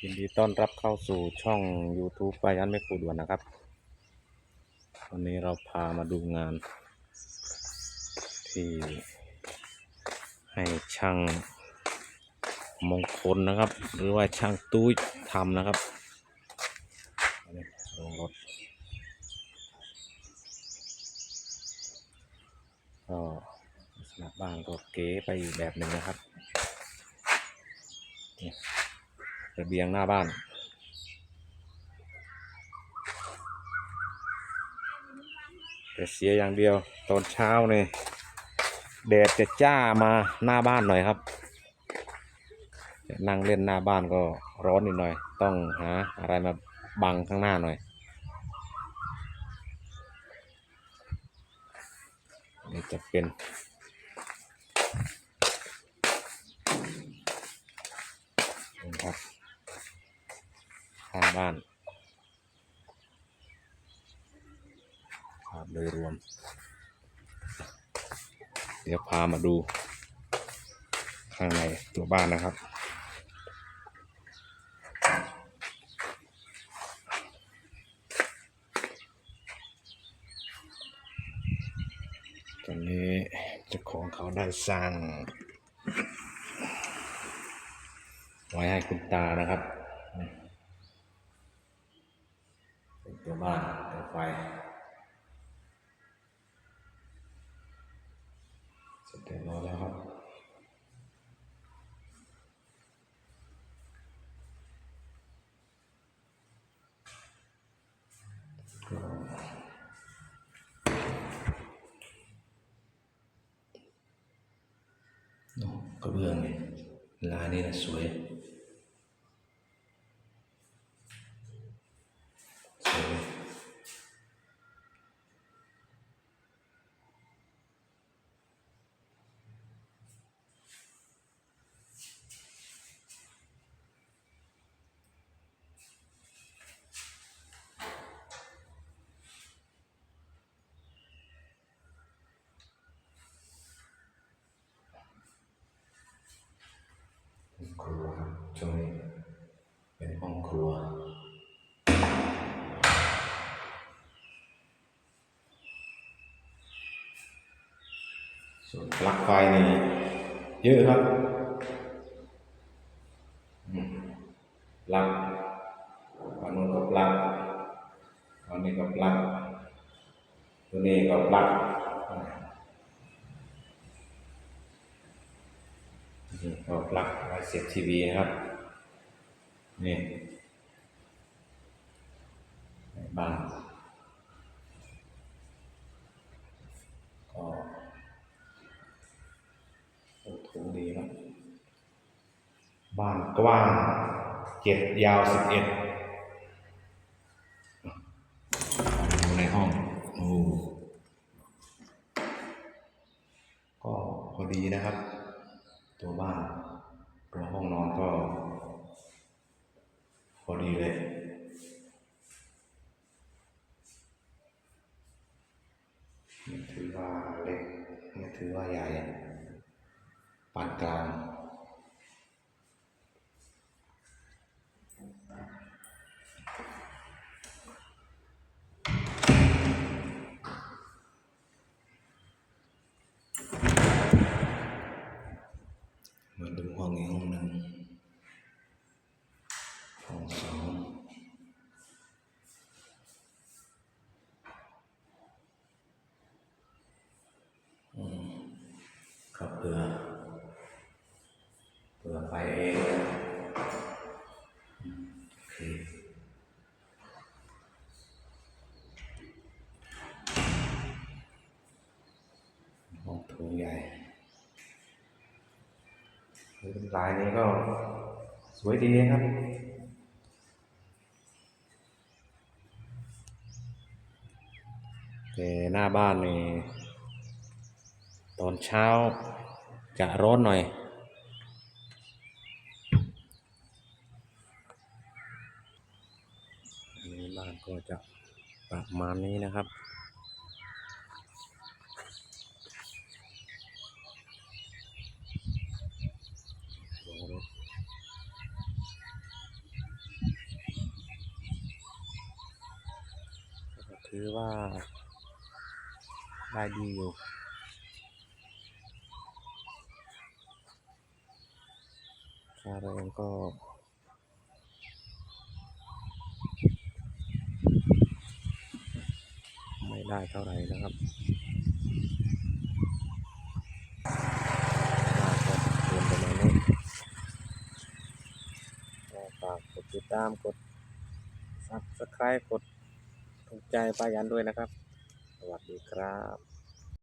ยินดีต้อนรับเข้าสู่ช่อง YouTube ไปยันไม่คูด่วนนะครับ วันนี้เราพามาดูงาน ที่ให้ช่างมงคลนะครับ หรือว่าช่างตุ้ยทำนะครับนนี้ลงรถก็ลักษณะบ้านก็เก๋ไปอีกแบบหนึ่งนะครับนี่ ระเบียงหน้าบ้าน แต่เสียอย่างเดียวตอนเช้าเนี่ยแดดจะจ้ามาหน้าบ้านหน่อยครับ นั่งเล่นหน้าบ้านก็ร้อนนิดหน่อย ต้องหาอะไรมาบังข้างหน้าหน่อยนี่จะเป็นครับ ข้างบ้านภาพโดยรวม เดี๋ยวพามาดู ข้างในตัวบ้านนะครับตอนนี้เจ้าของเขาได้สร้าง ไว้ให้คุณตานะครับ ตัวบ้านตัวไฟเสร็จเรียบร้อยแล้วครับกระเบื้องเนี่ยลายนี่นะสวย สวยเลยเป็น ครัวครับช่วงนี้เป็นห้องครัว ส่วนปลั๊กไฟนี่เยอะครับปลั๊กวันนู้นก็ปลั๊กวันนี้ก็ปลั๊กตัวนี้ก็ปลั๊ก นี่ก็ปลั๊กไว้เสียบทีวีนะครับ นี่ในบ้านก็โอ้โหดีครับบ้านกว้างเจ็ดยาวสิบเอ็ดดูในห้องโอ้ก็พอดีนะครับ ตัวบ้านตัวห้องนอนก็พอดีเลยถือว่าเล็กถือว่าใหญ่ปานกลาง มาดูห้องนี้ห้องหนึ่งห้องสองอืม ครับเผื่อเปิดไฟเองมโอเคห้องโถงใหญ่ลายนี้ก็สวยดีครับแต่หน้าบ้านนี่ตอนเช้า จะร้อนหน่อย นี่บ้านก็จะประมาณนี้นะครับถือว่าได้ดีอยู่ ค่าแรงก็ไม่ได้เท่าไหร่นะครับก็เตรียมประมาณนี้ก็ฝากกดติดตามกด subscribe กดถูกใจป้ายันด้วยนะครับ สวัสดีครับ